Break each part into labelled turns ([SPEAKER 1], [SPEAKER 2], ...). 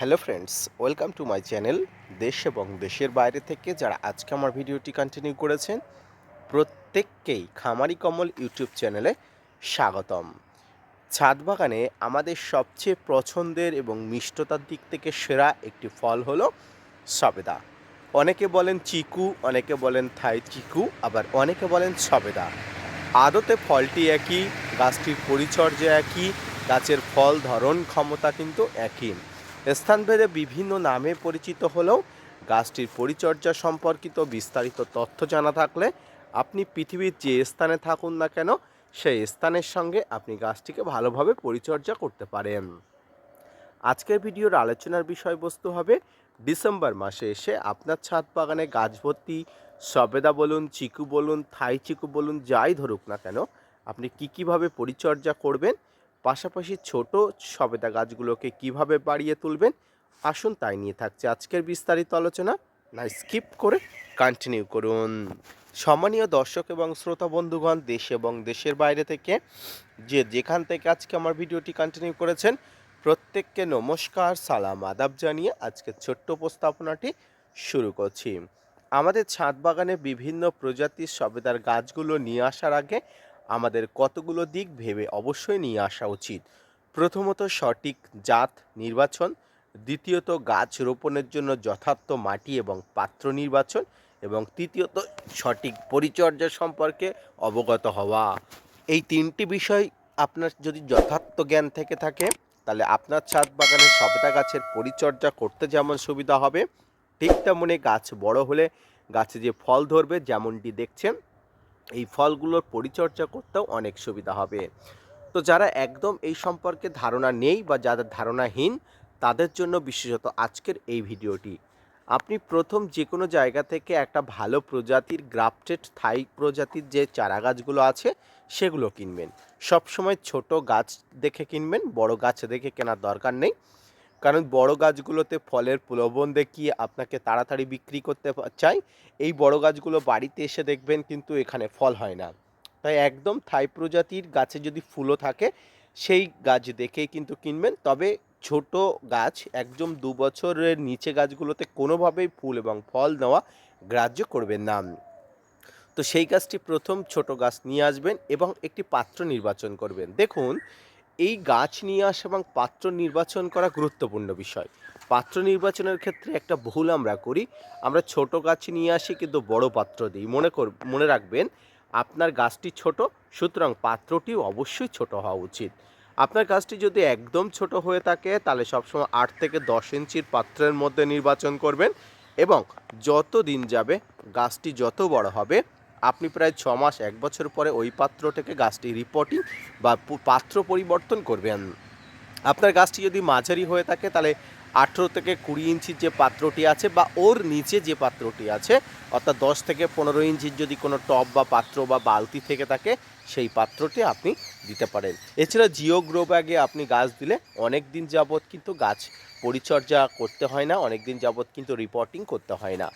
[SPEAKER 1] Hello friends, welcome to my channel দেশ এবং দেশের বাইরে থেকে যারা আজকে আমার ভিডিওটি কন্টিনিউ করেছেন, প্রত্যেককেই খামারি কমল ইউটিউব চ্যানেলে স্বাগতম। ছাদ বাগানে আমাদের সবচেয়ে পছন্দের এবং মিষ্টতার দিক থেকে সেরা একটি ফল হলো সবেদা। অনেকে বলেন চিকু, অনেকে বলেন থাই চিকু, আবার অনেকে বলেন সবেদা। আদতে ফলটি একই, গাছটির পরিচর্যা একই, গাছের ফল ধরন ক্ষমতা কিন্তু একই। স্থানভেদে বিভিন্ন নামে পরিচিত হলেও গাছটির পরিচর্যা সম্পর্কিত বিস্তারিত তথ্য জানা থাকলে আপনি পৃথিবীর যে স্থানে থাকুন না কেন, সেই স্থানের সঙ্গে আপনি গাছটিকে ভালোভাবে পরিচর্যা করতে পারেন। আজকের ভিডিওর আলোচনার বিষয়বস্তু হবে, ডিসেম্বর মাসে এসে আপনার ছাদ বাগানে গাছ ভর্তি, সবেদা বলুন, চিকু বলুন, থাই চিকু বলুন, যাই ধরুক না কেন, আপনি কী কীভাবে পরিচর্যা করবেন পাশাপাশি ছোট সবেদা গাছগুলোকে কীভাবে বাড়িয়ে তুলবেন? আসুন তাই নিয়ে থাকছে আজকের বিস্তারিত আলোচনা। না, স্কিপ করে কন্টিনিউ করুন। সম্মানীয় দর্শক এবং শ্রোতা বন্ধুগণ, দেশ এবং দেশের বাইরে থেকে যে যেখান থেকে আজকে আমার ভিডিওটি কন্টিনিউ করেছেন, প্রত্যেককে নমস্কার, সালাম, আদাব জানিয়ে আজকে ছোট্ট উপস্থাপনাটি শুরু করছি। আমাদের ছাদ বাগানে বিভিন্ন প্রজাতির সবেদার গাছগুলো নিয়ে আসার আগে আমাদের কতগুলো দিক ভেবে অবশ্যই নিয়ে আসা উচিত। প্রথমত সঠিক জাত নির্বাচন, দ্বিতীয়ত গাছ রোপণের জন্য যথার্থ মাটি এবং পাত্র নির্বাচন, এবং তৃতীয়ত সঠিক পরিচর্যা সম্পর্কে অবগত হওয়া। এই তিনটি বিষয় আপনার যদি যথার্থ জ্ঞান থেকে থাকে, তাহলে আপনার ছাদ বাগানে সবেদা গাছের পরিচর্যা করতে যেমন সুবিধা হবে, ঠিক তেমনি গাছ বড় হলে গাছে যে ফল ধরবে যেমনটি দেখছেন এই ফলগুলোর পরিচর্যা করতেও অনেক সুবিধা হবে। তো যারা একদম এই সম্পর্কে ধারণা নেই বা যাদের ধারণাহীন, তাদের জন্য বিশেষত আজকের এই ভিডিওটি। আপনি প্রথম যে কোনো জায়গা থেকে একটা ভালো প্রজাতির গ্রাফটেড থাই প্রজাতির যে চারা গাছগুলো আছে, সেগুলো কিনবেন। সবসময় ছোট গাছ দেখে কিনবেন, বড় গাছ দেখে কেনার দরকার নেই। কারণ বড় গাছগুলোতে ফলের প্রলোভন দেখিয়ে আপনাকে তাড়াতাড়ি বিক্রি করতে চাই। এই বড় গাছগুলো বাড়িতে এসে দেখবেন কিন্তু এখানে ফল হয় না। তাই একদম থাই প্রজাতির গাছে যদি ফুলও থাকে, সেই গাছ দেখেই কিন্তু কিনবেন। তবে ছোট গাছ একদম দু বছরের নিচে গাছগুলোতে কোনোভাবেই ফুল এবং ফল নেওয়া গ্রাহ্য করবেন না। তো সেই গাছটি প্রথম ছোট গাছ নিয়ে আসবেন এবং একটি পাত্র নির্বাচন করবেন। দেখুন এই গাছ নিয়ে আসা এবং পাত্র নির্বাচন করা গুরুত্বপূর্ণ বিষয়। পাত্র নির্বাচনের ক্ষেত্রে একটা ভুল আমরা করি। আমরা ছোট গাছ নিয়ে আসি কিন্তু বড় পাত্র দিই। মনে কর, মনে রাখবেন, আপনার গাছটি ছোট, সুতরাং পাত্রটি অবশ্যই ছোট হওয়া উচিত। আপনার গাছটি যদি একদম ছোট হয়ে থাকে, তাহলে সবসময় আট থেকে দশ ইঞ্চির পাত্রের মধ্যে নির্বাচন করবেন এবং যত দিন যাবে, গাছটি যত বড় হবে আপনি প্রায় ছ মাস, এক বছর পরে ওই পাত্র থেকে গাছটি রিপোর্টিং বা পাত্র পরিবর্তন করবেন। আপনার গাছটি যদি মাঝারি হয়ে থাকে, তাহলে আঠেরো থেকে কুড়ি ইঞ্চির যে পাত্রটি আছে বা ওর নিচে যে পাত্রটি আছে, অর্থাৎ দশ থেকে পনেরো ইঞ্চির যদি কোনো টব বা পাত্র বা বালতি থেকে থাকে, সেই পাত্রটি আপনি দিতে পারেন। এছাড়া জিও গ্রো ব্যাগে আপনি গাছ দিলে অনেক দিন যাবৎ কিন্তু গাছ পরিচর্যা করতে হয় না, অনেক দিন যাবৎ কিন্তু রিপোর্টিং করতে হয় না।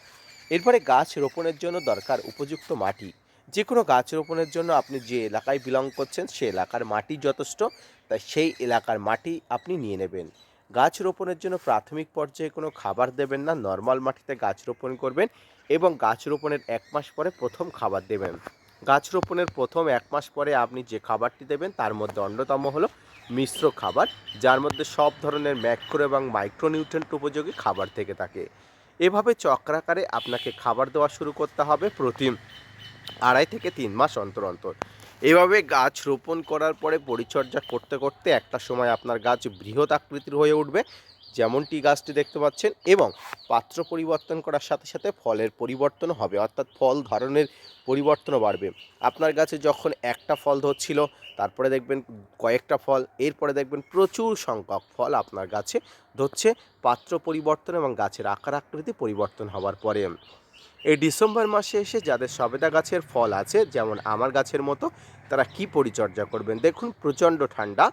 [SPEAKER 1] এরপরে গাছ রোপণের জন্য দরকার উপযুক্ত মাটি। যে কোনো গাছ রোপণের জন্য আপনি যে এলাকায় বিলং করছেন, সে এলাকার মাটি যথেষ্ট, তাই সেই এলাকার মাটি আপনি নিয়ে নেবেন। গাছ রোপণের জন্য প্রাথমিক পর্যায়ে কোনো খাবার দেবেন না নর্মাল মাটিতে গাছ রোপণ করবেন এবং গাছ রোপণের এক মাস পরে প্রথম খাবার দেবেন। গাছ রোপণের প্রথম এক মাস পরে আপনি যে খাবারটি দেবেন, তার মধ্যে অন্যতম হলো মিশ্র খাবার, যার মধ্যে সব ধরনের ম্যাক্রো এবং মাইক্রোনিউট্রেন্ট উপযোগী খাবার থেকে থাকে। এভাবে চক্রাকারে আপনাকে খাবার দেওয়া শুরু করতে হবে প্রতি আড়াই থেকে তিন মাস অন্তর অন্তর। এভাবে গাছ রোপণ করার পরে পরিচর্যা করতে করতে একটা সময় আপনার গাছ বৃহৎ আকৃতির হয়ে উঠবে। যেমনটি গাছটি দেখতে পাচ্ছেন, এবং পাত্র পরিবর্তন করার সাথে সাথে ফলের পরিবর্তন হবে, অর্থাৎ ফল ধরনের পরিবর্তনও বাড়বে। আপনার গাছে যখন একটা ফল ধরছিল, তারপরে দেখবেন কয়েকটা ফল, এরপরে দেখবেন প্রচুর সংখ্যক ফল আপনার গাছে ধরছে, পাত্র পরিবর্তন এবং গাছের আকার আকৃতি পরিবর্তন হওয়ার পরে। এই ডিসেম্বর মাসে এসে যাদের সবেদা গাছের ফল আছে, যেমন আমার গাছের মতো, তারা কি পরিচর্যা করবেন? দেখুন, প্রচণ্ড ঠান্ডা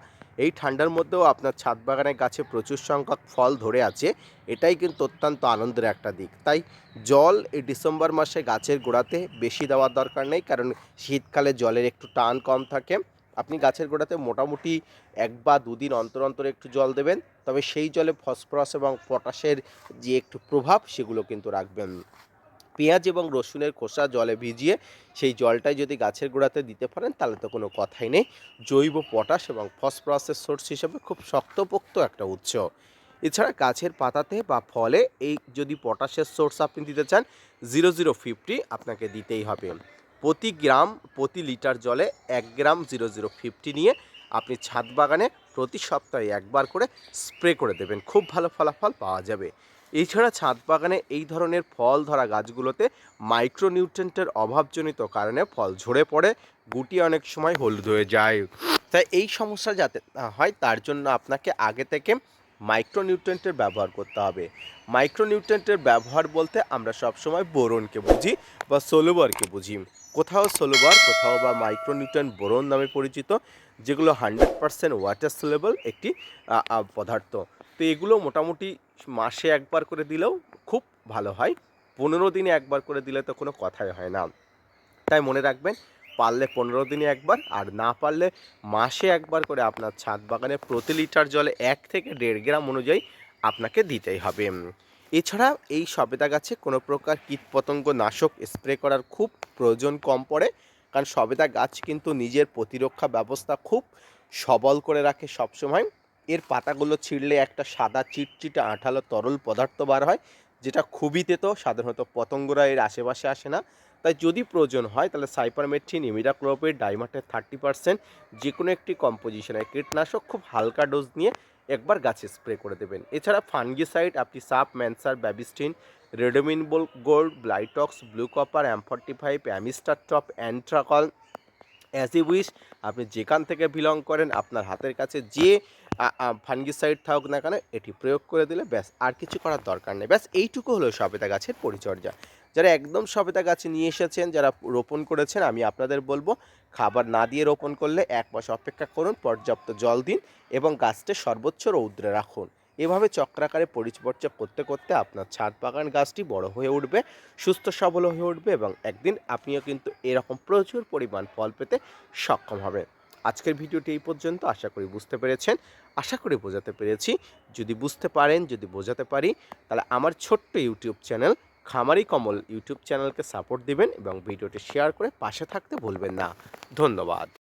[SPEAKER 1] এই ঠান্ডার মধ্যেও আপনার ছাদ বাগানের গাছে প্রচুর সংখ্যক ফল ধরে আছে, এটাই কিন্তু অত্যন্ত আনন্দের একটা দিক। তাই জল এই ডিসেম্বর মাসে গাছের গোড়াতে বেশি দেওয়ার দরকার নেই, কারণ শীতকালে জলের একটু টান কম থাকে। আপনি গাছের গোড়াতে মোটামুটি এক বা দুদিন অন্তর অন্তর একটু জল দেবেন, তবে সেই জলে ফসফরাস এবং পটাশের যে একটু প্রভাব, সেগুলো কিন্তু রাখবেন। পেঁয়াজ এবং রসুনের খোসা জলে ভিজিয়ে সেই জলটাই যদি গাছের গোড়াতে দিতে পারেন, তাহলে তো কোনো কথাই নেই। জৈব পটাশ এবং ফসফরাসের সোর্স হিসেবে খুব শক্তপোক্ত একটা উৎস। এছাড়া গাছের পাতাতে বা ফলে এই যদি পটাশের সোর্স আপনি দিতে চান, জিরো জিরো ফিফটি আপনাকে দিতেই হবে। প্রতি গ্রাম, প্রতি লিটার জলে এক গ্রাম জিরো জিরো ফিফটি নিয়ে আপনি ছাদ বাগানে প্রতি সপ্তাহে একবার করে স্প্রে করে দেবেন। খুব ভালো ফলাফল পাওয়া যাবে। এছাড়া ছাদ বাগানে এই ধরনের ফল ধরা গাছগুলোতে মাইক্রোনিউট্রেন্টের অভাবজনিত কারণে ফল ঝরে পড়ে, গুটি অনেক সময় হলুদ হয়ে যায়। তাই এই সমস্যা যাতে না হয়, তার জন্য আপনাকে আগে থেকে মাইক্রোনিউট্রেন্টের ব্যবহার করতে হবে। মাইক্রোনিউট্রেন্টের ব্যবহার বলতে আমরা সবসময় বোরনকে বুঝি বা সোলোবারকে বুঝি। কোথাও সোলোবার, কোথাও বা মাইক্রোনিউট্রেন্ট বোরন নামে পরিচিত, যেগুলো হান্ড্রেড পার্সেন্ট ওয়াটার সোলেবল একটি পদার্থ। তো এগুলো মোটামুটি মাসে একবার করে দিলেও খুব ভালো হয়। পনেরো দিনে একবার করে দিলে তো কোনো কথাই হয় না। তাই মনে রাখবেন, পারলে পনেরো দিনে একবার আর না পারলে মাসে একবার করে আপনার ছাদ বাগানে প্রতি লিটার জলে এক থেকে দেড় গ্রাম অনুযায়ী আপনাকে দিতেই হবে। এছাড়া এই সবেদা গাছে কোনো প্রকার কীটপতঙ্গ নাশক স্প্রে করার খুব প্রয়োজন কম পড়ে, কারণ সবেদা গাছ কিন্তু নিজের প্রতিরক্ষা ব্যবস্থা খুব সবল করে রাখে সবসময়। এর পাতাগুলো ছিঁড়লে একটা সাদা চিটচিটে আঠালো তরল পদার্থ বার হয়, যেটা খুবই তেতো, সাধারণত পতঙ্গরা এর আশেপাশে আসে না। তাই যদি প্রয়োজন হয়, তাহলে সাইপারমেট্রিন ইমিডাক্লোপিড ডাইমাটের থার্টি পার্সেন্ট যে কোনো একটি কম্পোজিশনের কীটনাশক খুব হালকা ডোজ নিয়ে একবার গাছে স্প্রে করে দেবেন। এছাড়া ফানগিসাইড আপনি সাপ ম্যানসার, Bavistin Ridomil Gold, Blitox Blue Copper M forty five, Amistar Top, Antracol অ্যাসিউইস আপনি যেখান থেকে বিলং করেন, আপনার হাতের কাছে যে ফানগিসাইড থাকুক না কেন, এটি প্রয়োগ করে দিলে ব্যাস, আর কিছু করার দরকার নেই। ব্যাস, এইটুকু হলো সবেদা গাছের পরিচর্যা। যারা একদম সবেদা গাছ নিয়ে এসেছেন, যারা রোপণ করেছেন, আমি আপনাদের বলব, খাবার না দিয়ে রোপণ করলে এক মাস অপেক্ষা করুন, পর্যাপ্ত জল দিন এবং গাছটা সর্বোচ্চ রৌদ্রে রাখুন। এভাবে চক্রাকারে পরিচর্যা করতে করতে আপনার ছাদ বাগান গাছটি বড় হয়ে উঠবে, সুস্থ সবল হয়ে উঠবে এবং একদিন আপনিও কিন্তু এরকম প্রচুর পরিমাণ ফল পেতে সক্ষম হবেন। আজকের ভিডিওটি এই পর্যন্ত, আশা করি বুঝতে পেরেছেন। আশা করি বোঝাতে পেরেছি। যদি বুঝতে পারেন, যদি বোঝাতে পারি, তাহলে আমার ছোট্ট ইউটিউব চ্যানেল খামারি কমল ইউটিউব চ্যানেলকে সাপোর্ট দিবেন এবং ভিডিওটি শেয়ার করে পাশে থাকতে ভুলবেন না। ধন্যবাদ।